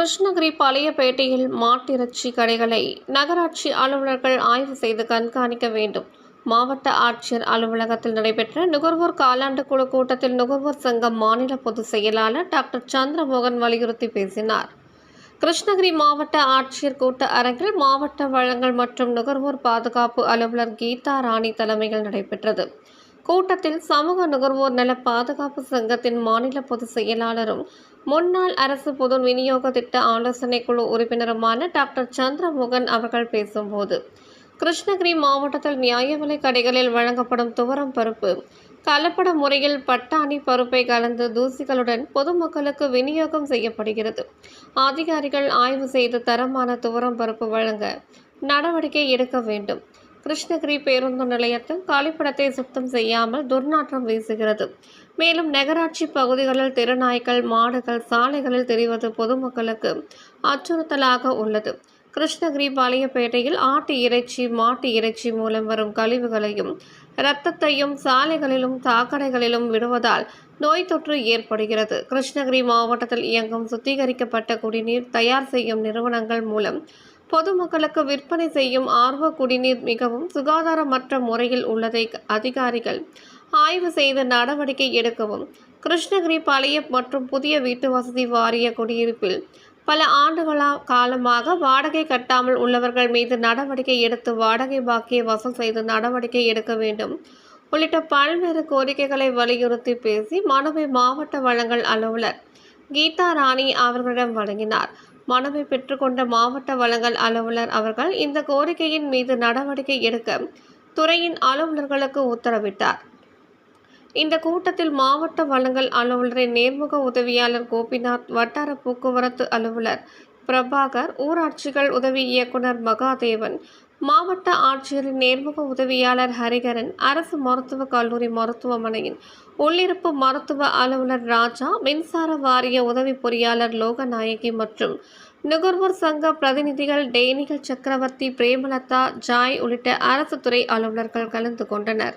கிருஷ்ணகிரி பழையப்பேட்டையில் மாட்டிறைச்சி கடைகளை நகராட்சி அலுவலர்கள் ஆய்வு செய்து கண்காணிக்க வேண்டும். மாவட்ட ஆட்சியர் அலுவலகத்தில் நடைபெற்ற நுகர்வோர் காலாண்டு குழு கூட்டத்தில் நுகர்வோர் சங்கம் மாநில பொதுச் செயலாளர் டாக்டர் சந்திரமோகன் வலியுறுத்தி பேசினார். கிருஷ்ணகிரி மாவட்ட ஆட்சியர் கூட்ட அரங்கில் மாவட்ட வழங்கல் மற்றும் நுகர்வோர் பாதுகாப்பு அலுவலர் கீதா ராணி தலைமையில் நடைபெற்றது. கூட்டத்தில் சமூக நுகர்வோர் நல பாதுகாப்பு சங்கத்தின் மாநில பொதுச் செயலாளரும் முன்னாள் அரசு பொது விநியோக திட்ட ஆலோசனை குழு உறுப்பினருமான டாக்டர் சந்திரமோகன் அவர்கள் பேசும்போது கிருஷ்ணகிரி மாவட்டத்தில் நியாய விலை கடைகளில் வழங்கப்படும் துவரம் பருப்பு கலப்பட முறையில் பட்டாணி பருப்பை கலந்து தூசிகளுடன் பொதுமக்களுக்கு விநியோகம் செய்யப்படுகிறது. அதிகாரிகள் ஆய்வு செய்து தரமான துவரம் பருப்பு வழங்க நடவடிக்கை எடுக்க வேண்டும். கிருஷ்ணகிரி பேருந்து நிலையத்தில் காலிப்படத்தை சுத்தம் செய்யாமல் துர்நாற்றம் வீசுகிறது. மேலும் நகராட்சி பகுதிகளில் தெருநாய்கள் மாடுகள் சாலைகளில் தெரிவது பொதுமக்களுக்கு அச்சுறுத்தலாக உள்ளது. கிருஷ்ணகிரி பாளையப்பேட்டையில் ஆட்டு இறைச்சி மாட்டு இறைச்சி மூலம் வரும் கழிவுகளையும் இரத்தத்தையும் சாலைகளிலும் சாக்கடைகளிலும் விடுவதால் நோய் தொற்று ஏற்படுகிறது. கிருஷ்ணகிரி மாவட்டத்தில் இயங்கும் சுத்திகரிக்கப்பட்ட குடிநீர் தயார் செய்யும் நிறுவனங்கள் மூலம் பொதுமக்களுக்கு விற்பனை செய்யும் ஆர்வ குடிநீர் மிகவும் சுகாதாரமற்ற முறையில் உள்ளதை அதிகாரிகள் ஆய்வு செய்து நடவடிக்கை எடுக்கவும் கிருஷ்ணகிரி பழைய மற்றும் புதிய வீட்டு வசதி வாரிய குடியிருப்பில் பல ஆண்டுகளா காலமாக வாடகை கட்டாமல் உள்ளவர்கள் மீது நடவடிக்கை எடுத்து வாடகை பாக்கியை வசூல் செய்து நடவடிக்கை எடுக்க வேண்டும். உள்ளிட்ட பல்வேறு கோரிக்கைகளை வலியுறுத்தி பேசி மனுவை மாவட்ட வழங்கல் அலுவலர் கீதா ராணி அவர்களிடம் வழங்கினார். மனுவை பெற்றுக்கொண்ட மாவட்ட வழங்கல் அலுவலர் அவர்கள் இந்த கோரிக்கையின் மீது நடவடிக்கை எடுக்க துறையின் அலுவலர்களுக்கு உத்தரவிட்டார். இந்த கூட்டத்தில் மாவட்ட வழங்கல் அலுவலரின் நேர்முக உதவியாளர் கோபிநாத் வட்டார போக்குவரத்து அலுவலர் பிரபாகர் ஊராட்சிகள் உதவி இயக்குனர் மகாதேவன் மாவட்ட ஆட்சியரின் நேர்முக உதவியாளர் ஹரிகரன் அரசு மருத்துவக் கல்லூரி மருத்துவமனையின் உள்ளிருப்பு மருத்துவ அலுவலர் ராஜா மின்சார வாரிய உதவி பொறியாளர் லோகநாயகி மற்றும் நுகர்வோர் சங்க பிரதிநிதிகள் டேனிகள் சக்கரவர்த்தி பிரேமலதா ஜாய் உள்ளிட்ட அரசு துறை அலுவலர்கள் கலந்து கொண்டனர்.